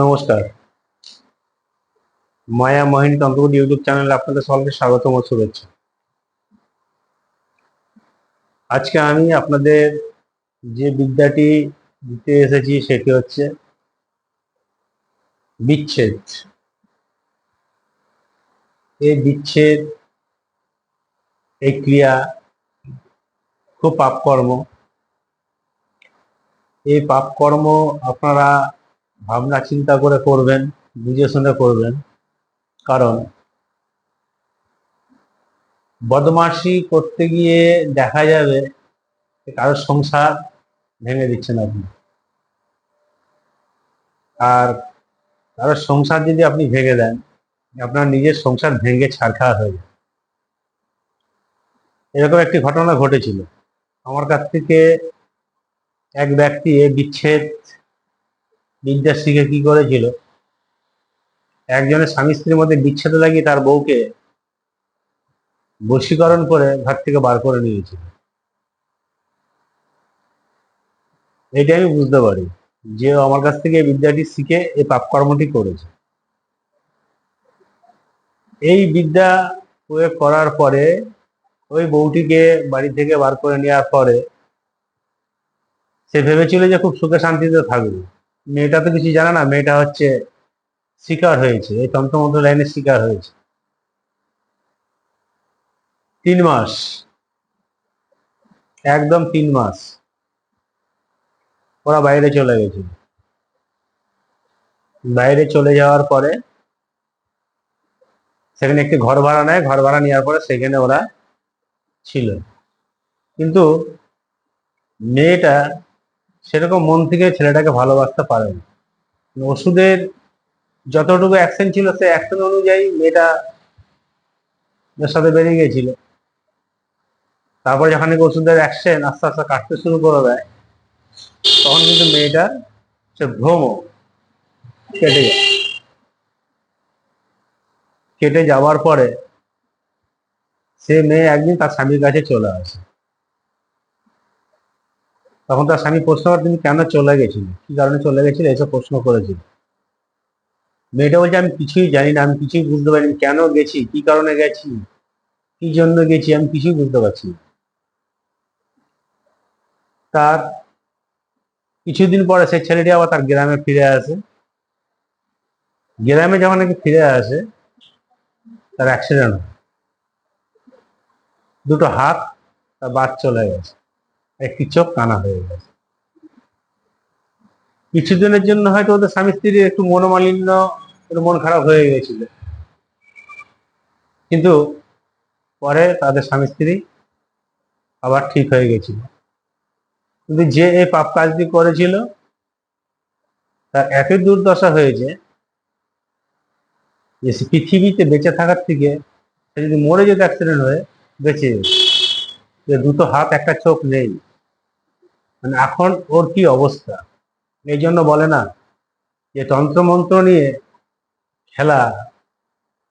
নমস্কার। মায়া মোহিনী তন্ত্রগুড ইউটিউব চ্যানেলে আপনাদের সকলকে স্বাগতম ও শুভেচ্ছা। আজকে আমি আপনাদের যে বিদ্যাটি দিতে এসেছি সেটি হচ্ছে বিচ্ছেদ। এই বিচ্ছেদ, এই ক্রিয়া খুব পাপকর্ম। এই পাপকর্ম আপনারা ভাবনা চিন্তা করে করবেন, বুঝে শুনে করবেন। কারণ বদমাশি করতে গিয়ে দেখা যাবে কারও সংসার ভেঙে দিচ্ছেন আপনি। আর কারোর সংসার যদি আপনি ভেঙে দেন, আপনার নিজের সংসার ভেঙে ছাড়খাড় হয়ে যায় এরকম একটি ঘটনা ঘটেছিল। আমার কাছ থেকে এক ব্যক্তি এ বিচ্ছেদ বিদ্যা শিখে কি করেছিল? একজনের স্বামী স্ত্রীর মধ্যে বিচ্ছেদ লাগিয়ে তার বউকে বশীকরণ করে ঘর থেকে বার করে নিয়েছিল। এটা আমি বুঝতে পারি যে আমার কাছ থেকে বিদ্যাটি শিখে এই পাপকর্মটি করেছে। এই বিদ্যা প্রয়োগ করার পরে ওই বউটিকে বাড়ি থেকে বার করে নেওয়ার পরে সে ভেবেছিল যে খুব সুখে শান্তিতে থাকবে। মেয়েটা তো কিছু জানে না, মেয়েটা হচ্ছে শিকার হয়েছে, এই তন্ত্রমন্ত্র লাইনের শিকার হয়েছে। তিন মাস, একদম তিন মাস। ওরা বাইরে চলে গেছে। বাইরে চলে যাওয়ার পরে সেখানে একটি ঘর ভাড়া নেয়, ঘর ভাড়া নেওয়ার পরে সেখানে ওরা ছিল। কিন্তু মেয়েটা সেরকম মন থেকে ছেলেটাকে ভালোবাসতে পারেনি ওষুধের যতটুকু অ্যাকশন ছিল সে অ্যাকশন অনুযায়ী মেয়েটা সাথে বেরিয়ে গেছিল তারপর যখন ওষুধের অ্যাকশন আস্তে আস্তে কাটতে শুরু করে দেয়, তখন কিন্তু মেয়েটার সে ভ্রম কেটে যায়। কেটে যাওয়ার পরে সে মেয়ে একদিন তার স্বামীর কাছে চলে আসে। তখন তার স্বামী প্রশ্ন করে, তুমি কেন চলে গেছিলে? কি কারণে চলে গেছিলে? এসব প্রশ্ন করেছিল। মেয়েটা বলছে, আমি কিছুই জানি না, আমি কিছুই বুঝতে পারিনি। কেন গেছি? কি কারণে গেছি? কি জন্য গেছি? আমি কিছুই বুঝতে পারছি। তার কিছুদিন পরে সেই ছেলেটি আবার তার গ্রামে ফিরে আসে। গ্রামে যখন নাকি ফিরে আসে, তার অ্যাক্সিডেন্ট দুটো হাত, তার বাদ চলে গেছে। একটি চোখ কানা হয়ে গেছে। কিছুদিনের জন্য হয়তো ওদের স্বামী স্ত্রীর একটু মনোমালিন্য মন খারাপ হয়ে গেছিল। কিন্তু পরে তাদের স্বামী স্ত্রী আবার ঠিক হয়ে গেছিল। কিন্তু যে এই পাপ কাজটি করেছিল, তার এতই দুর্দশা হয়েছে যে পৃথিবীতে বেঁচে থাকার থেকে সে যদি মরে যেত অ্যাক্সিডেন্ট হয়ে, বেঁচে যে দুটো হাত, একটা চোখ নেই। মানে এখন ওর কি অবস্থা? এই জন্য বলে না যে তন্ত্রমন্ত্র নিয়ে খেলা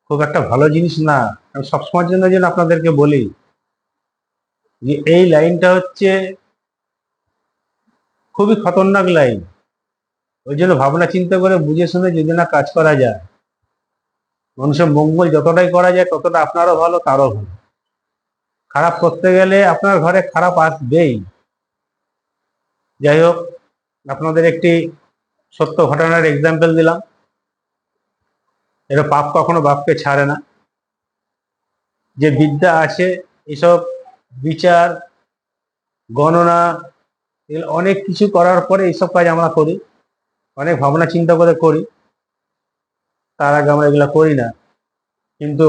খুব একটা ভালো জিনিস না। আমি সবসময়ের জন্য যেন আপনাদেরকে বলি যে এই লাইনটা হচ্ছে খুবই খতরনাক লাইন। ওই জন্য ভাবনা চিন্তা করে বুঝে শুনে যদি না কাজ করা যায়, মানুষের মঙ্গল যতটাই করা যায় ততটা আপনারও ভালো, তারও ভালো। খারাপ করতে গেলে আপনার ঘরে খারাপ আসবেই। যাই হোক, আপনাদের একটি সত্য ঘটনার এক্সাম্পল দিলাম। এটা পাপ কখনো বাপকে ছাড়ে না। যে বিদ্যা আছে, এসব বিচার, গণনা অনেক কিছু করার পরে এইসব কাজ আমরা করি। অনেক ভাবনা চিন্তা করে করি। তার আগে আমরা এগুলো করি না। কিন্তু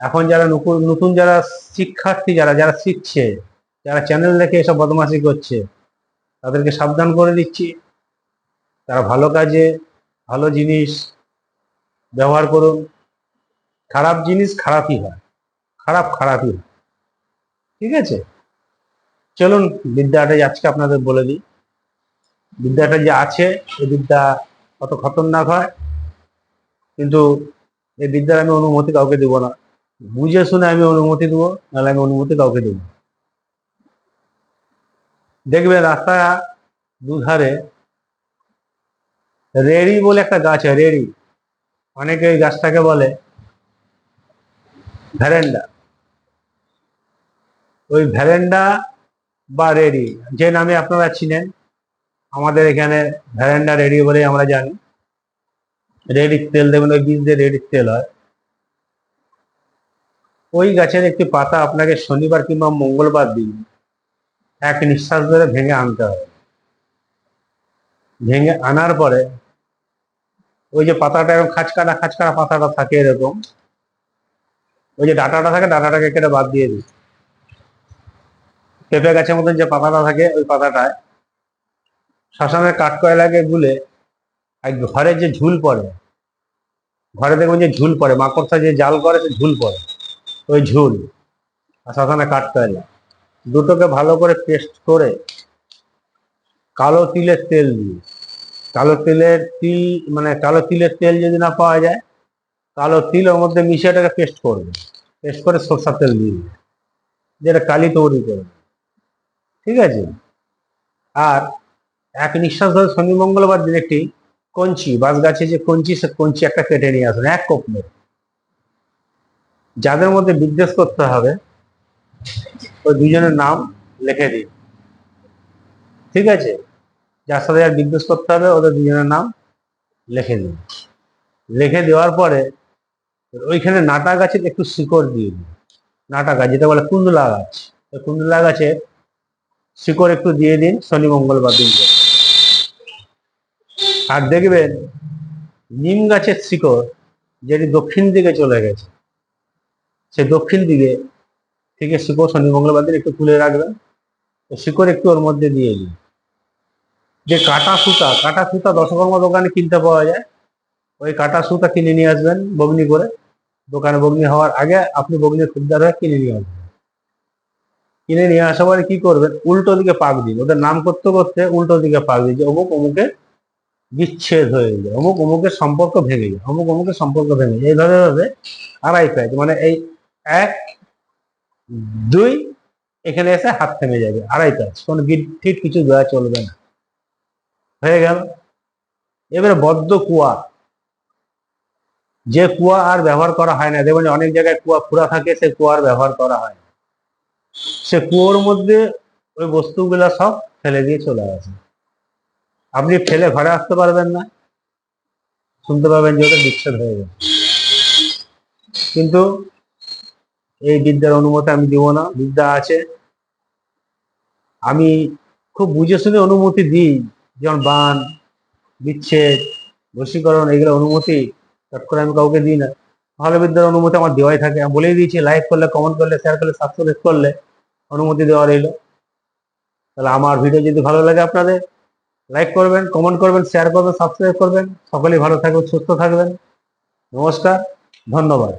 এখন যারা নতুন যারা শিক্ষার্থী, যারা যারা শিখছে, যারা চ্যানেল দেখে এসব বদমাশি করছে তাদেরকে সাবধান করে দিচ্ছি। তারা ভালো কাজে, ভালো জিনিস ব্যবহার করুন। খারাপ জিনিস খারাপই হয়। খারাপ খারাপই হয়। ঠিক আছে? চলুন বিদ্যাটা আজকে আপনাদের বলে দিই। বিদ্যাটা যে আছে, এই বিদ্যা কত খতরনাক হয়। কিন্তু এই বিদ্যার আমি অনুমতি কাউকে দেবো না। বুঝে শুনে আমি অনুমতি দেবো, নাহলে আমি অনুমতি কাউকে দেবো। দেখবে রাস্তা দুধারে রেড়ি বলে একটা গাছ হয়, রেড়ি। অনেকে ওই গাছটাকে বলে ভ্যারেন্ডা ওই ভ্যারেন্ডা বা রেডি, যে নামে আপনারা চিনেন, আমাদের এখানে ভ্যারেন্ডা রেডি বলে আমরা জানি। রেডির তেল দেবেন ওই বীজ দিয়ে রেডির তেল হয়। ওই গাছের একটি পাতা আপনাকে শনিবার কিংবা মঙ্গলবার দিন এক নিঃশ্বাস ধরে ভেঙে আনতে হবে ভেঙে আনার পরে ওই যে পাতাটা এরকম খাঁচকাটা খাঁচকাটা পাতাটা থাকে এরকম, ওই যে ডাটাটা থাকে, ডাটাটাকে কেটে বাদ দিয়ে দিই। পেঁপে গাছের মতন যে পাতাটা থাকে ওই পাতাটায় শ্মশানের কাঠকয়লাকে গুলে আর ঘরে যে ঝুল পড়ে, ঘরে দেখবেন যে ঝুল পড়ে, মাকড়সা যে জাল করে সে ঝুল পড়ে, ওই ঝুল, আর শ্মশানে কাঠকয়লা দুটোকে ভালো করে পেস্ট করে কালো তিলের তেল দিয়ে, কালো তিলের তিল মানে কালো তিলের তেল যদি না পাওয়া যায়, কালো তিল ওর মধ্যে মিশিয়ে এটাকে পেস্ট করবে পেস্ট করে সরষার তেল দিয়ে। যেটা কালি তৈরি করবে ঠিক আছে আর এক নিঃশ্বাস ধরে শনি মঙ্গলবার দিন একটি কঞ্চি বাঁশ গাছে যে কঞ্চি, সে কঞ্চি একটা কেটে নিয়ে আসুন, এক কোপ। যাদের মধ্যে বিদ্বেষ করতে হবে ওই দুজনের নাম লিখে দিন ঠিক আছে? যার সাথে আর বিদ্বেষ করতে হবে, ওদের দুজনের নাম লিখে দিন লিখে দেওয়ার পরে ওইখানে নাটা গাছের একটু শিকড় দিয়ে দিন নাটা গাছ, যেটা বলে কুন্দলা গাছ। ওই কুন্দলা গাছের শিকড় একটু দিয়ে দিন, শনি মঙ্গলবার দিন আর দেখবেন নিম গাছের শিকড় যেটি দক্ষিণ দিকে চলে গেছে, সে দক্ষিণ দিকে থেকে শিকড় শনি মঙ্গলবার দিন একটু তুলে রাখবেন। শিকড় একটু ওর মধ্যে দিয়ে দিন। যে কাটা সুতা কাটা সুতা দশকর্মা দোকানে কিনতে পাওয়া যায়। ওই কাটা সুতা কিনে নিয়ে আসবেন বগনি করে। দোকানে বগনি হওয়ার আগে আপনি বগনির খুদ্দার হয়ে কিনে নিয়ে আসবেন। কিনে নিয়ে আসা পরে কি করবেন? উল্টো দিকে পাক দিন। ওদের নাম করতে করতে উল্টো দিকে পাক দিন যে অমুক অমুকে বিচ্ছেদ হয়ে যায়। অমুক অমুকের সম্পর্ক ভেঙে যায়। অমুক অমুকের সম্পর্ক ভেঙে যায়। এইভাবে ভাবে আড়াই প্যাচ মানে এই এক দুই, এখানে এসে হাত থেমে যাবে। আড়াই প্যাচ কোনো গিট ফিট কিছু দেওয়া চলবে না। হয়ে গেল। এবারে বদ্ধ কুয়া। যে কুয়া আর ব্যবহার করা হয় না। দেখবেন অনেক জায়গায় কুয়া ফুরা থাকে, সে কুয়ার ব্যবহার করা হয় না। সে কুয়োর মধ্যে ওই বস্তুগুলা সব ফেলে দিয়ে চলে আসে। আপনি ফেলে ঘরে আসতে পারবেন না। শুনতে পাবেন যে ওটা বিচ্ছেদ হয়ে গেছে। কিন্তু এই বিদ্যার অনুমতি আমি দিব না, বিদ্যা আছে। আমি খুব বুঝে শুনে অনুমতি দিই, যেমন বান, বিচ্ছেদ, বশীকরণ, এগুলো অনুমতি চট করে আমি কাউকে দিই না। ভালো বিদ্যার অনুমতি আমার দেওয়াই থাকে। আমি বলেই দিয়েছি লাইক করলে কমেন্ট করলে শেয়ার করলে সাবস্ক্রাইব করলে অনুমতি দেওয়া রইল তাহলে আমার ভিডিও যদি ভালো লাগে আপনাদের লাইক করবেন কমেন্ট করবেন শেয়ার করবেন সাবস্ক্রাইব করবেন। সকলেই ভালো থাকবেন, সুস্থ থাকবেন। নমস্কার, ধন্যবাদ।